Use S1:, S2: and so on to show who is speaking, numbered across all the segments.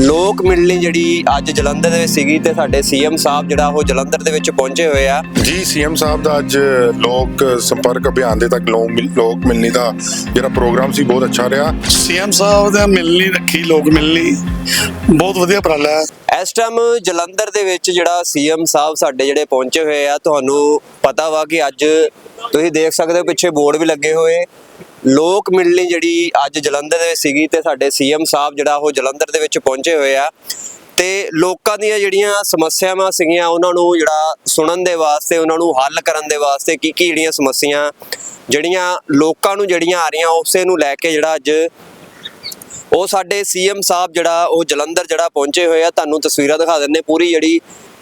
S1: ਲੋਕ ਮਿਲਣੀ ਜਿਹੜੀ ਅੱਜ ਜਲੰਧਰ ਦੇ ਵਿੱਚ ਸੀਗੀ ਤੇ ਸਾਡੇ ਸੀਐਮ ਸਾਹਿਬ ਜਿਹੜਾ ਉਹ ਜਲੰਧਰ ਦੇ ਵਿੱਚ ਪਹੁੰਚੇ ਹੋਏ ਆ।
S2: ਜੀ ਸੀਐਮ ਸਾਹਿਬ ਦਾ ਅੱਜ ਲੋਕ ਸੰਪਰਕ ਅਭਿਆਨ ਦੇ ਤੱਕ ਲੋਕ ਮਿਲ- ਲੋਕ ਮਿਲਣੀ ਦਾ ਜਿਹੜਾ ਪ੍ਰੋਗਰਾਮ ਸੀ ਬਹੁਤ ਅੱਛਾ ਰਿਹਾ।
S3: ਸੀਐਮ ਸਾਹਿਬ ਦਾ ਮਿਲਣੀ ਰੱਖੀ ਲੋਕ ਮਿਲਣੀ ਬਹੁਤ ਵਧੀਆ ਉਪਰਾਲਾ ਹੈ।
S1: ਇਸ ਟਾਈਮ ਜਲੰਧਰ ਦੇ ਵਿੱਚ ਜਿਹੜਾ ਸੀਐਮ ਸਾਹਿਬ ਸਾਡੇ ਜਿਹੜੇ ਪਹੁੰਚੇ ਹੋਏ ਆ ਤੁਹਾਨੂੰ ਪਤਾ ਵਾ ਕਿ ਅੱਜ ਤੁਸੀਂ ਦੇਖ ਸਕਦੇ ਹੋ ਪਿੱਛੇ ਬੋਰਡ ਵੀ ਲੱਗੇ ਹੋਏ। ਲੋਕ ਮਿਲਣੀ ਜਿਹੜੀ ਅੱਜ ਜਲੰਧਰ ਦੇ ਵਿੱਚ ਸੀਗੀ ਤੇ ਸਾਡੇ ਸੀਐਮ ਸਾਹਿਬ ਜਿਹੜਾ ਉਹ ਜਲੰਧਰ ਦੇ ਵਿੱਚ ਪਹੁੰਚੇ ਹੋਏ ਆ। ਤੇ ਲੋਕਾਂ ਦੀਆਂ ਜਿਹੜੀਆਂ ਸਮੱਸਿਆਵਾਂ ਸੀਗੀਆਂ, ਉਹਨਾਂ ਨੂੰ ਜਿਹੜਾ ਸੁਣਨ ਦੇ ਵਾਸਤੇ, ਉਹਨਾਂ ਨੂੰ ਹੱਲ ਕਰਨ ਦੇ ਵਾਸਤੇ ਕੀ ਕੀ ਜਿਹੜੀਆਂ ਸਮੱਸਿਆ ਜਿਹੜੀਆਂ ਲੋਕਾਂ ਨੂੰ ਜਿਹੜੀਆਂ ਆ ਰਹੀਆਂ, ਉਸੇ ਨੂੰ ਲੈ ਕੇ ਜਿਹੜਾ ਅੱਜ ਉਹ ਸਾਡੇ ਸੀਐਮ ਸਾਹਿਬ ਜਿਹੜਾ ਉਹ ਜਲੰਧਰ ਜਿਹੜਾ ਪਹੁੰਚੇ ਹੋਏ ਆ। ਤੁਹਾਨੂੰ ਤਸਵੀਰਾਂ ਦਿਖਾ ਦਿੰਨੇ ਪੂਰੀ ਜਿਹੜੀ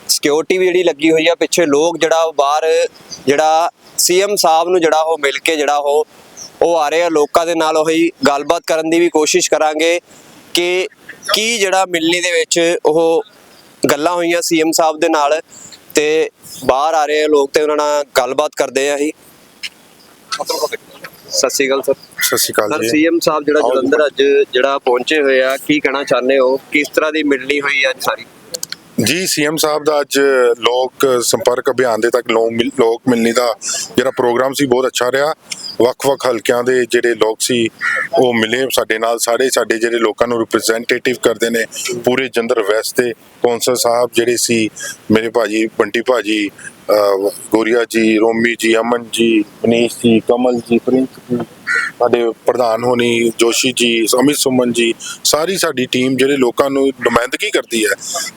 S1: ਸਿਕਿਉਰਿਟੀ ਵੀ ਜਿਹੜੀ ਲੱਗੀ ਹੋਈ ਆ ਪਿੱਛੇ ਲੋਕ ਜਿਹੜਾ ਉਹ ਬਾਹਰ ਜਿਹੜਾ ਸੀਐਮ ਸਾਹਿਬ ਨੂੰ ਜਿਹੜਾ ਉਹ ਮਿਲ ਕੇ ਜਿਹੜਾ ਉਹ ਉਹ ਆ ਰਹੇ ਆ। ਲੋਕਾਂ ਦੇ ਨਾਲ ਉਹੀ ਗੱਲਬਾਤ ਕਰਨ ਦੀ ਵੀ ਕੋਸ਼ਿਸ਼ ਕਰਾਂਗੇ ਕਿ ਕੀ ਜਿਹੜਾ ਮਿਲਣੀ ਦੇ ਵਿੱਚ ਉਹ ਗੱਲਾਂ ਹੋਈਆਂ ਸੀਐਮ ਸਾਹਿਬ ਦੇ ਨਾਲ ਤੇ ਬਾਹਰ ਆ ਰਹੇ ਆ ਲੋਕ ਤੇ ਉਹਨਾਂ ਨਾਲ ਗੱਲਬਾਤ ਕਰਦੇ ਆ ਅਸੀਂ। ਸਤਿ ਸ਼੍ਰੀ ਅਕਾਲ ਸਰ।
S2: ਸਤਿ ਸ਼੍ਰੀ ਅਕਾਲ
S1: ਸਰ
S2: ਜੀ।
S1: ਸੀਐਮ ਸਾਹਿਬ ਜਿਹੜਾ। ਜਲੰਧਰ ਅੱਜ ਜਿਹੜਾ ਪਹੁੰਚੇ ਹੋਏ ਆ ਕੀ ਕਹਿਣਾ ਚਾਹੁੰਦੇ ਹੋ? ਕਿਸ ਤਰ੍ਹਾਂ ਦੀ ਮਿਲਣੀ ਹੋਈ ਅੱਜ ਸਾਰੀ?
S2: ਜੀ ਸੀਐਮ ਸਾਹਿਬ ਦਾ ਅੱਜ ਲੋਕ ਸੰਪਰਕ ਅਭਿਆਨ ਦੇ ਤੱਕ ਲੋਕ ਮਿਲ- ਲੋਕ ਮਿਲਣੀ ਦਾ ਜਿਹੜਾ ਪ੍ਰੋਗਰਾਮ ਸੀ ਬਹੁਤ ਅੱਛਾ ਰਿਹਾ। ਵੱਖ-ਵੱਖ ਹਲਕਿਆਂ ਦੇ ਜਿਹੜੇ ਲੋਕ ਸੀ ਉਹ ਮਿਲੇ ਸਾਡੇ ਨਾਲ। ਸਾਰੇ ਸਾਡੇ ਜਿਹੜੇ ਲੋਕਾਂ ਨੂੰ ਰਿਪਰੈਜ਼ੈਂਟੇਟਿਵ ਕਰਦੇ ਨੇ ਪੂਰੇ ਜੰਦਰ ਵੈਸਟ ਦੇ ਕੌਂਸਲ ਸਾਹਿਬ ਜਿਹੜੇ ਸੀ ਮੇਰੇ ਭਾਜੀ ਬੰਟੀ ਭਾਜੀ ਅਹ, ਗੋਰੀਆ ਜੀ ਰੋਮੀ ਜੀ ਅਮਨ ਜੀ ਮਨੀਸ਼ ਜੀ ਕਮਲ ਜੀ ਪ੍ਰਿੰਸ ਜੀ ਸਾਡੇ ਪ੍ਰਧਾਨ ਹੋਣੀ, ਜੋਸ਼ੀ ਜੀ, ਅਮਿਤ ਸੁਮਨ ਜੀ, ਸਾਰੀ ਸਾਡੀ ਟੀਮ ਜਿਹੜੇ ਲੋਕਾਂ ਨੂੰ ਨੁਮਾਇੰਦਗੀ ਕਰਦੀ ਹੈ?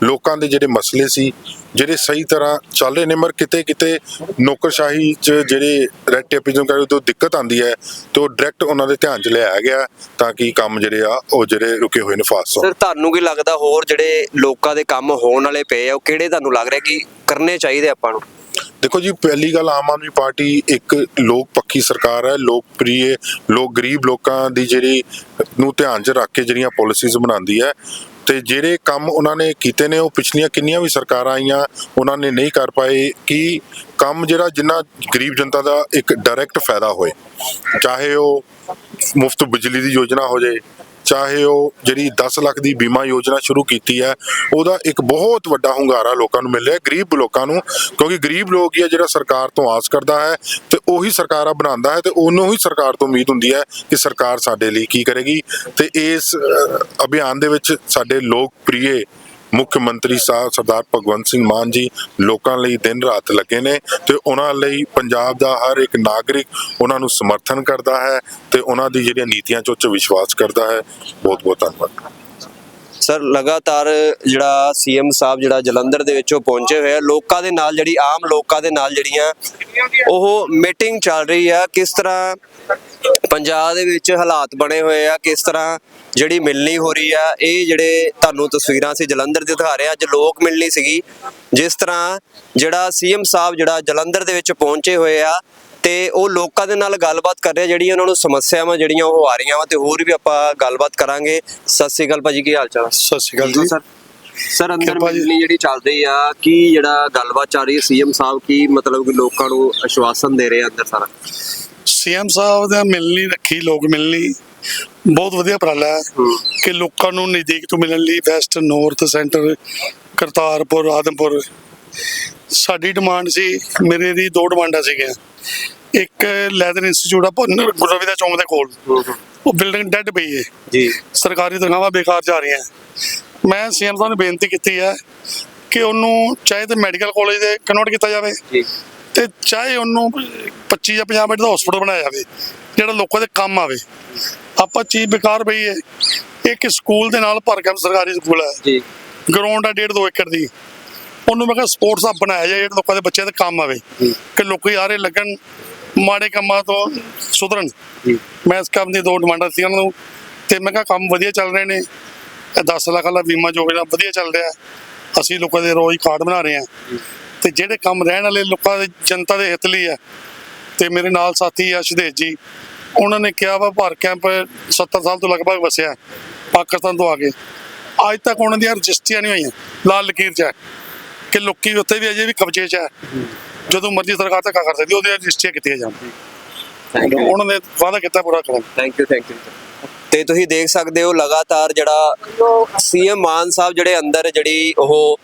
S2: ਲੋਕਾਂ ਦੇ ਜਿਹੜੇ ਮਸਲੇ ਸੀ, ਜਿਹੜੇ ਸਹੀ ਤਰ੍ਹਾਂ ਚੱਲ ਰਹੇ ਨੇ ਮਰ ਕਿਤੇ ਕਿਤੇ ਨੌਕਰਸ਼ਾਹੀ ਚ ਜਿਹੜੇ ਰੈਡ ਟੇਪਿਜ਼ਮ ਕਰਕੇ ਤੋਂ ਦਿੱਕਤ ਆਂਦੀ ਹੈ, ਤੇ ਉਹ ਡਾਇਰੈਕਟ ਉਹਨਾਂ ਦੇ ਧਿਆਨ ਚ ਲਿਆਇਆ ਗਿਆ ਤਾਂ ਕਿ ਕੰਮ ਜਿਹੜੇ ਆ, ਉਹ ਜਿਹੜੇ ਰੁਕੇ ਹੋਏ ਨੇ ਫਾਸਟ
S1: ਸਰ ਤੁਹਾਨੂੰ ਕੀ ਲੱਗਦਾ ਹੋਰ ਜਿਹੜੇ ਲੋਕਾਂ ਦੇ ਕੰਮ ਹੋਣ ਵਾਲੇ ਪਏ ਆ, ਉਹ ਕਿਹੜੇ ਤੁਹਾਨੂੰ ਲੱਗ ਰਿਹਾ ਕਿ ਕਰਨੇ ਚਾਹੀਦੇ ਆਪਾਂ ਨੂੰ?
S2: ਦੇਖੋ ਜੀ, ਪਹਿਲੀ ਗੱਲ ਆਮ ਆਦਮੀ ਪਾਰਟੀ ਇੱਕ ਲੋਕ ਪੱਖੀ ਸਰਕਾਰ ਹੈ ਲੋਕਪ੍ਰਿਯ ਲੋਕ ਗਰੀਬ ਲੋਕਾਂ ਦੀ ਜਿਹੜੀ ਨੂੰ ਧਿਆਨ 'ਚ ਰੱਖ ਕੇ ਜਿਹੜੀਆਂ ਪਾਲਿਸੀਜ਼ ਬਣਾਉਂਦੀ ਹੈ ਤੇ ਜਿਹੜੇ ਕੰਮ ਉਹਨਾਂ ਨੇ ਕੀਤੇ ਨੇ, ਉਹ ਪਿਛਲੀਆਂ ਕਿੰਨੀਆਂ ਵੀ ਸਰਕਾਰਾਂ ਆਈਆਂ, ਉਹਨਾਂ ਨੇ ਨਹੀਂ ਕਰ ਪਾਏ, ਕਿ ਕੰਮ ਜਿਹੜਾ ਜਿੰਨਾ ਗਰੀਬ ਜਨਤਾ ਦਾ ਇੱਕ ਡਾਇਰੈਕਟ ਫਾਇਦਾ ਹੋਏ, ਚਾਹੇ ਉਹ ਮੁਫਤ ਬਿਜਲੀ ਦੀ ਯੋਜਨਾ ਹੋ ਜਾਏ ਚਾਹੇ ਉਹ ਜਿਹੜੀ 10 ਲੱਖ ਦੀ ਬੀਮਾ ਯੋਜਨਾ ਸ਼ੁਰੂ ਕੀਤੀ ਹੈ, ਉਹਦਾ ਇੱਕ ਬਹੁਤ ਵੱਡਾ ਹੁੰਗਾਰਾ ਲੋਕਾਂ ਨੂੰ ਮਿਲ ਰਿਹਾ ਗਰੀਬ ਲੋਕਾਂ ਨੂੰ, ਕਿਉਂਕਿ ਗਰੀਬ ਲੋਕ ਹੀ ਆ ਜਿਹੜਾ ਸਰਕਾਰ ਤੋਂ ਆਸ ਕਰਦਾ ਹੈ ਤੇ ਉਹੀ ਸਰਕਾਰਾਂ ਬਣਾਉਂਦਾ ਹੈ ਤੇ ਉਹਨੂੰ ਹੀ ਸਰਕਾਰ ਤੋਂ ਉਮੀਦ ਹੁੰਦੀ ਹੈ ਕਿ ਸਰਕਾਰ ਸਾਡੇ ਲਈ ਕੀ ਕਰੇਗੀ ਤੇ ਇਸ ਅਭਿਆਨ ਦੇ ਵਿੱਚ ਸਾਡੇ ਲੋਕ ਪ੍ਰਿਯ ਮੁੱਖ ਮੰਤਰੀ ਸਾਹਿਬ ਸਰਦਾਰ ਭਗਵੰਤ ਸਿੰਘ ਮਾਨ ਜੀ ਲੋਕਾਂ ਲਈ ਦਿਨ ਰਾਤ ਲੱਗੇ ਨੇ ਤੇ ਉਹਨਾਂ ਲਈ ਪੰਜਾਬ ਦਾ ਹਰ ਇੱਕ ਨਾਗਰਿਕ ਉਹਨਾਂ ਨੂੰ ਸਮਰਥਨ ਕਰਦਾ ਹੈ ਤੇ ਉਹਨਾਂ ਦੀ ਜਿਹੜੀਆਂ ਨੀਤੀਆਂ 'ਚ ਉੱਚ ਵਿਸ਼ਵਾਸ ਕਰਦਾ ਹੈ। ਬਹੁਤ ਬਹੁਤ ਧੰਨਵਾਦ।
S1: ਸਰ, ਲਗਾਤਾਰ ਜਿਹੜਾ ਸੀਐਮ ਸਾਹਿਬ ਜਿਹੜਾ ਜਲੰਧਰ ਦੇ ਵਿੱਚੋਂ ਪਹੁੰਚੇ ਹੋਏ ਆ, ਲੋਕਾਂ ਦੇ ਨਾਲ ਜਿਹੜੀ ਆਮ ਲੋਕਾਂ ਦੇ ਨਾਲ ਜਿਹੜੀਆਂ ਉਹ ਮੀਟਿੰਗ ਚੱਲ ਰਹੀ ਆ, ਕਿਸ ਤਰ੍ਹਾਂ ਪੰਜਾਬ ਦੇ ਵਿੱਚ ਹਾਲਾਤ ਬਣੇ ਹੋਏ ਆ ਕਿਸ ਤਰ੍ਹਾਂ ਜਿਹੜੀ ਮਿਲਣੀ ਹੋ ਰਹੀ ਆ ਇਹ ਜਿਹੜੇ ਤੁਹਾਨੂੰ ਤਸਵੀਰਾਂ ਸੀ ਜਲੰਧਰ ਦੇ ਦਿਖਾ ਰਹੇ ਆ ਅੱਜ ਲੋਕ ਮਿਲਣੀ ਸੀਗੀ ਜਿਸ ਤਰ੍ਹਾਂ ਜਿਹੜਾ ਸੀਐਮ ਸਾਹਿਬ ਜਿਹੜਾ ਜਲੰਧਰ ਦੇ ਵਿੱਚ ਪਹੁੰਚੇ ਹੋਏ ਆ ਤੇ ਉਹ ਲੋਕਾਂ ਦੇ ਨਾਲ ਗੱਲਬਾਤ ਕਰ ਰਿਹਾ ਜਿਹੜੀਆਂ ਉਹਨਾਂ ਨੂੰ ਸਮੱਸਿਆਵਾਂ ਜਿਹੜੀਆਂ ਉਹ ਆ ਰਹੀਆਂ ਵਾ ਤੇ ਹੋਰ ਵੀ ਆਪਾਂ ਗੱਲਬਾਤ ਕਰਾਂਗੇ। ਸਤਿ ਸ਼੍ਰੀ ਅਕਾਲ ਭਾਜੀ ਕੀ ਹਾਲ ਚਾਲ?
S3: ਸਤਿ ਸ਼੍ਰੀ ਅਕਾਲ ਜੀ।
S1: ਸਰ ਸਰ ਅੰਦਰ। ਮਿਲਣੀ ਜਿਹੜੀ ਚੱਲ ਰਹੀ ਆ ਕੀ ਜਿਹੜਾ ਗੱਲਬਾਤ ਚੱਲ ਰਹੀ ਹੈ ਸੀਐਮ ਸਾਹਿਬ ਕੀ ਮਤਲਬ ਕਿ ਲੋਕਾਂ ਨੂੰ ਆਸ਼ਵਾਸਨ ਦੇ ਰਹੇ ਆ ਅੰਦਰ ਸਾਰਾ?
S3: ਸੀਐਮ ਸਾਹਿਬ ਦਾ ਮਿਲਣੀ ਰੱਖੀ ਲੋਕ ਮਿਲਣੀ ਬਹੁਤ ਵਧੀਆ ਉਪਰਾਲਾ ਹੈ। ਕਿ ਲੋਕਾਂ ਨੂੰ ਨਜ਼ਦੀਕ ਤੋਂ ਮਿਲਣ ਲਈ west north centre Kartarpur Adampur. ਸਾਡੀ ਡਿਮਾਂਡ ਸੀ ਮੇਰੇ ਦੀ ਦੋ ਡਿਮਾਂਡਾਂ ਸੀਗੀਆਂ। ਇੱਕ ਲੈਦਰ ਇੰਸਟੀਚਿਊਟ ਆ ਭੁੰਨਰ ਗੁਰਵੀ ਦਾ ਚੌਂਕ ਦੇ ਕੋਲ। ਉਹ ਬਿਲਡਿੰਗ ਡੈੱਡ ਪਈ ਹੈ
S1: ਜੀ।
S3: ਸਰਕਾਰੀ ਤਨਖਾਹਾਂ ਬੇਕਾਰ ਜਾ ਰਹੀਆਂ। ਮੈਂ ਸੀਐਮ ਸਾਹਿਬ ਨੂੰ ਬੇਨਤੀ ਕੀਤੀ ਹੈ ਕਿ ਉਹਨੂੰ ਚਾਹੇ ਤੇ ਮੈਡੀਕਲ ਕਾਲਜ ਦੇ ਕਨਵਰਟ ਕੀਤਾ ਜਾਵੇ।
S1: ਜੀ।
S3: ਤੇ ਚਾਹੇ ਉਹਨੂੰ 25 ਜਾਂ 50 ਬੈੱਡ ਦਾ ਹਸਪੀਟਲ ਬਣਾਇਆ ਜਾਵੇ ਜਿਹੜਾ ਲੋਕਾਂ ਦੇ ਕੰਮ ਆਵੇ। ਆਪਾਂ ਚੀਜ਼ ਬੇਕਾਰ ਪਈ ਹੈ। ਇੱਕ ਸਕੂਲ ਦੇ ਨਾਲ ਭਰ ਕੇ ਸਰਕਾਰੀ ਸਕੂਲ ਹੈ।
S1: ਜੀ।
S3: ਗਰਾਊਂਡ ਆ ਡੇਢ ਦੋ ਏਕੜ ਦੀ। ਉਹਨੂੰ ਮੈਂ ਕਿਹਾ ਸਪੋਰਟਸ ਹੱਬ ਬਣਾਇਆ ਜਾਏ ਜਿਹੜਾ ਲੋਕਾਂ ਦੇ ਬੱਚਿਆਂ ਦੇ ਕੰਮ ਆਵੇ।
S1: ਜੀ।
S3: ਕਿ ਲੋਕੀ ਆਰੇ ਲੱਗਣ ਮਾੜੇ ਕੰਮਾਂ ਤੋਂ ਸੁਧਰਨ।
S1: ਜੀ।
S3: ਮੈਂ ਇਸ ਕੰਮ ਦੀ ਦੋ ਡਿਮਾਂਡਾਂ ਸੀ ਉਹਨਾਂ ਨੂੰ। ਤੇ ਮੈਂ ਕਿਹਾ ਕੰਮ ਵਧੀਆ ਚੱਲ ਰਹੇ ਨੇ। ਇਹ 10 ਲੱਖ ਵਾਲਾ ਬੀਮਾ ਯੋਜਨਾ ਵਧੀਆ ਚੱਲ ਰਿਹਾ। ਅਸੀਂ ਲੋਕਾਂ ਦੇ ਰੋਜ਼ ਕਾਰਡ ਬਣਾ ਰਹੇ ਹਾਂ। ਤੇ ਜਿਹੜੇ ਕੰਮ ਰਹਿਣ ਵਾਲੇ ਲੋਕਾਂ ਦੇ ਜਨਤਾ ਦੇ ਹਿੱਤ ਲਈ ਆ। ਤੇ ਮੇਰੇ ਨਾਲ ਸਾਥੀ ਆ ਸ਼ਦੇਸ਼ ਜੀ ਉਹਨਾਂ ਨੇ ਕਿਹਾ ਵਾ ਭਾਰ ਕੈਂਪ 70 ਸਾਲ ਤੋਂ ਲਗਭਗ ਵਸਿਆ ਪਾਕਿਸਤਾਨ ਤੋਂ ਆ ਕੇ। ਅੱਜ ਤੱਕ ਉਹਨਾਂ ਦੀਆਂ ਰਜਿਸਟਰੀਆਂ ਨਹੀਂ ਹੋਈਆਂ ਲਾਲ ਲਕੀਰ 'ਚ ਹੈ। ਕਿ ਲੋਕੀ ਉੱਥੇ ਵੀ ਅਜੇ ਵੀ ਕਬਜ਼ੇ 'ਚ ਹੈ। ਜਦੋਂ ਮਰਜ਼ੀ ਸਰਕਾਰ ਧੱਕਾ ਕਰ ਸਕਦੀ ਉਹਦੀਆਂ ਰਜਿਸਟਰੀਆਂ ਕੀਤੀਆਂ ਜਾਣ। ਉਹਨਾਂ ਨੇ ਵਾਅਦਾ ਕੀਤਾ ਪੂਰਾ ਕਰਨ।
S1: ਥੈਂਕ ਯੂ ਥੈਂਕ ਯੂ ਤੇ ਤੁਸੀਂ ਦੇਖ ਸਕਦੇ ਹੋ ਲਗਾਤਾਰ ਜਿਹੜਾ ਸੀਐਮ ਮਾਨ ਸਾਹਿਬ ਜਿਹੜੇ ਅੰਦਰ ਜਿਹੜੀ ਉਹ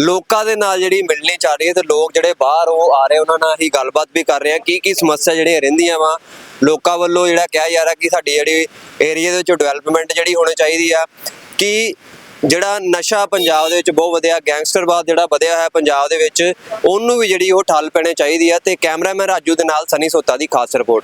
S1: ਲੋਕਾਂ ਦੇ ਨਾਲ ਜਿਹੜੀ ਮਿਲਣੀ ਚੱਲ ਰਹੀ ਹੈ ਤੇ ਲੋਕ ਜਿਹੜੇ ਬਾਹਰ ਉਹ ਆ ਰਹੇ, ਉਹਨਾਂ ਨਾਲ ਹੀ ਗੱਲਬਾਤ ਵੀ ਕਰ ਰਹੇ ਆ। ਕੀ ਕੀ ਸਮੱਸਿਆ ਜਿਹੜੀਆਂ ਰਹਿੰਦੀਆਂ ਵਾ, ਲੋਕਾਂ ਵੱਲੋਂ ਜਿਹੜਾ ਕਿਹਾ ਜਾ ਰਿਹਾ ਕਿ ਸਾਡੀ ਜਿਹੜੀ ਏਰੀਆ ਦੇ ਵਿੱਚ ਡਿਵੈਲਪਮੈਂਟ ਜਿਹੜੀ ਹੋਣੀ ਚਾਹੀਦੀ ਆ, ਕਿ ਜਿਹੜਾ ਨਸ਼ਾ ਪੰਜਾਬ ਦੇ ਵਿੱਚ ਬਹੁਤ ਵਧਿਆ, ਗੈਂਗਸਟਰਵਾਦ ਜਿਹੜਾ ਵਧਿਆ ਹੈ ਪੰਜਾਬ ਦੇ ਵਿੱਚ, ਉਹਨੂੰ ਵੀ ਜਿਹੜੀ ਉਹ ਠੱਲ ਪੈਣੇ ਚਾਹੀਦੀ ਆ ਤੇ ਕੈਮਰਾਮੈਨ ਰਾਜੂ ਦੇ ਨਾਲ ਸਨੀ ਸੋਤਾ ਦੀ ਖਾਸ ਰਿਪੋਰਟ।